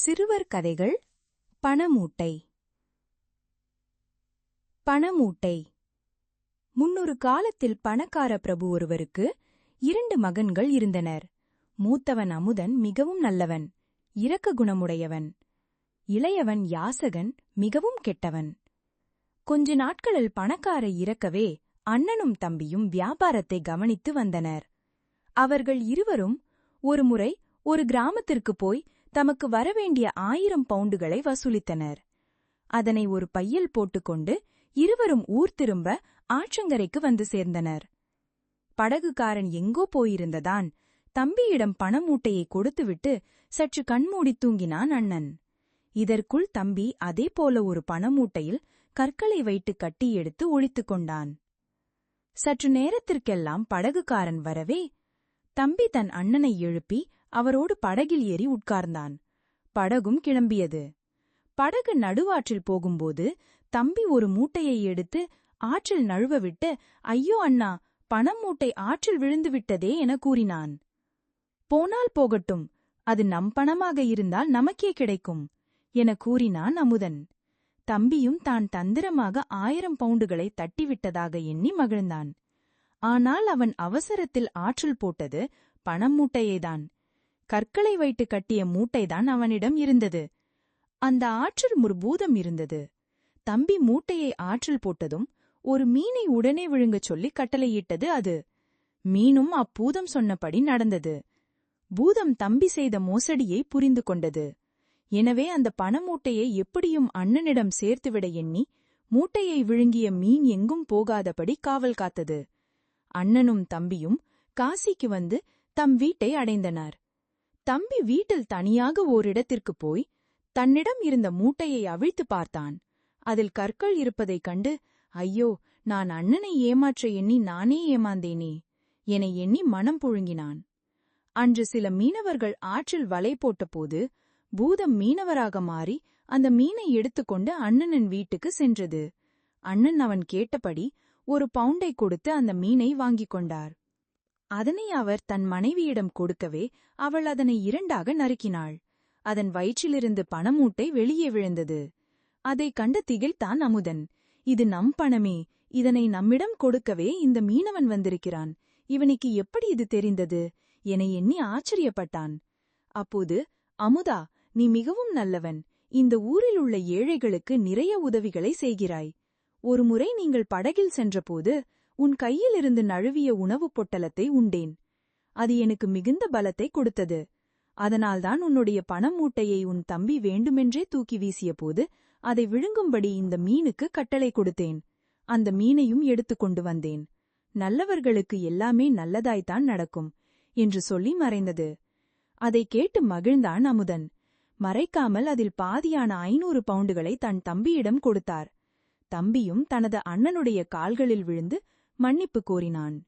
சிறுவர் கதைகள். பணமூட்டை. பணமூட்டை. முன்னொரு காலத்தில் பணக்கார பிரபு ஒருவருக்கு இரண்டு மகன்கள் இருந்தனர். மூத்தவன் அமுதன் மிகவும் நல்லவன் இரக்க குணமுடையவன். இளையவன் யாசகன் மிகவும் கெட்டவன். கொஞ்ச நாட்களில் பணக்கார இறக்கவே அண்ணனும் தம்பியும் வியாபாரத்தை கவனித்து வந்தனர். அவர்கள் இருவரும் ஒருமுறை ஒரு கிராமத்திற்கு போய் தமக்கு வரவேண்டிய ஆயிரம் பவுண்டுகளை வசூலித்தனர். அதனை ஒரு பையில் போட்டுக்கொண்டு இருவரும் ஊர் திரும்ப ஆற்றங்கரைக்கு வந்து சேர்ந்தனர். படகுக்காரன் எங்கோ போயிருந்ததான் தம்பியிடம் பணமூட்டையை கொடுத்துவிட்டு சற்று கண்மூடி தூங்கினான் அண்ணன். இதற்குள் தம்பி அதே போல ஒரு பணமூட்டையில் கற்களை வைத்து கட்டி எடுத்து ஒழித்துக் கொண்டான். சற்று நேரத்திற்கெல்லாம் படகுக்காரன் வரவே தம்பி தன் அண்ணனை எழுப்பி அவரோடு படகில் ஏறி உட்கார்ந்தான். படகும் கிளம்பியது. படகு நடுவாற்றில் போகும்போது தம்பி ஒரு மூட்டையை எடுத்து ஆற்றில் நழுவ விட்டு ஐயோ அண்ணா பணம் மூட்டை ஆற்றில் விழுந்து விட்டதே என கூறினான். போனால் போகட்டும். அது நம் பணமாக இருந்தால் நமக்கே கிடைக்கும் என கூறினான் அமுதன். தம்பியும் தான் தந்திரமாக ஆயிரம் பவுண்டுகளை தட்டிவிட்டதாக எண்ணி மகிழ்ந்தான். ஆனால் அவன் அவசரத்தில் ஆற்றில் போட்டது பணம் மூட்டையேதான். கற்களை வைத்து கட்டிய மூட்டைதான் அவனிடம் இருந்தது. அந்த ஆற்றில் ஒரு பூதம் இருந்தது. தம்பி மூட்டையை ஆற்றில் போட்டதும் ஒரு மீனை உடனே விழுங்கச் சொல்லி கட்டளையிட்டது அது. மீனும் அப்பூதம் சொன்னபடி நடந்தது. பூதம் தம்பி செய்த மோசடியை புரிந்து கொண்டது. எனவே அந்த பணமூட்டையை எப்படியும் அண்ணனிடம் சேர்த்துவிட எண்ணி மூட்டையை விழுங்கிய மீன் எங்கும் போகாதபடி காவல் காத்தது. அண்ணனும் தம்பியும் காசிக்கு வந்து தம் வீட்டை அடைந்தனர். தம்பி வீட்டில் தனியாக ஓரிடத்திற்கு போய் தன்னிடம் இருந்த மூட்டையை அவிழ்த்து பார்த்தான். அதில் கற்கள் இருப்பதைக் கண்டு ஐயோ நான் அண்ணனை ஏமாற்ற எண்ணி நானே ஏமாந்தேனே என எண்ணி மனம் புழுங்கினான். அன்று சில மீனவர்கள் ஆற்றில் வலை போட்டபோது பூதம் மீனவராக மாறி அந்த மீனை எடுத்துக்கொண்டு அண்ணனின் வீட்டுக்கு சென்றது. அண்ணன் அவன் கேட்டபடி ஒரு பவுண்டை கொடுத்து அந்த மீனை வாங்கிக் கொண்டார். அதனை அவர் தன் மனைவியிடம் கொடுக்கவே அவள் அதனை இரண்டாக நறுக்கினாள். அதன் வயிற்றிலிருந்து பணமூட்டை வெளியே விழுந்தது. அதைக் கண்ட திகைத்தான் அமுதன். இது நம் பணமே. இதனை நம்மிடம் கொடுக்கவே இந்த மீனவன் வந்திருக்கிறான். இவனுக்கு எப்படி இது தெரிந்தது? என எண்ணி ஆச்சரியப்பட்டான். அப்போது அமுதா நீ மிகவும் நல்லவன். இந்த ஊரில் உள்ள ஏழைகளுக்கு நிறைய உதவிகளை செய்கிறாய். ஒருமுறை நீங்கள் படகில் சென்றபோது உன் கையிலிருந்து நழுவிய உணவுப் பொட்டலத்தை உண்டேன். அது எனக்கு மிகுந்த பலத்தை கொடுத்தது. அதனால்தான் உன்னுடைய பணம் மூட்டையை உன் தம்பி வேண்டுமென்றே தூக்கி வீசியபோது அதை விழுங்கும்படி இந்த மீனுக்கு கட்டளை கொடுத்தேன். அந்த மீனையும் எடுத்துக் கொண்டு வந்தேன். நல்லவர்களுக்கு எல்லாமே நல்லதாய்த்தான் நடக்கும் என்று சொல்லி மறைந்தது. அதை கேட்டு மகிழ்ந்தான் அமுதன். மறைக்காமல் அதில் பாதியான ஐநூறு பவுண்டுகளை தன் தம்பியிடம் கொடுத்தார். தம்பியும் தனது அண்ணனுடைய கால்களில் விழுந்து மன்னிப்பு கோரினான்.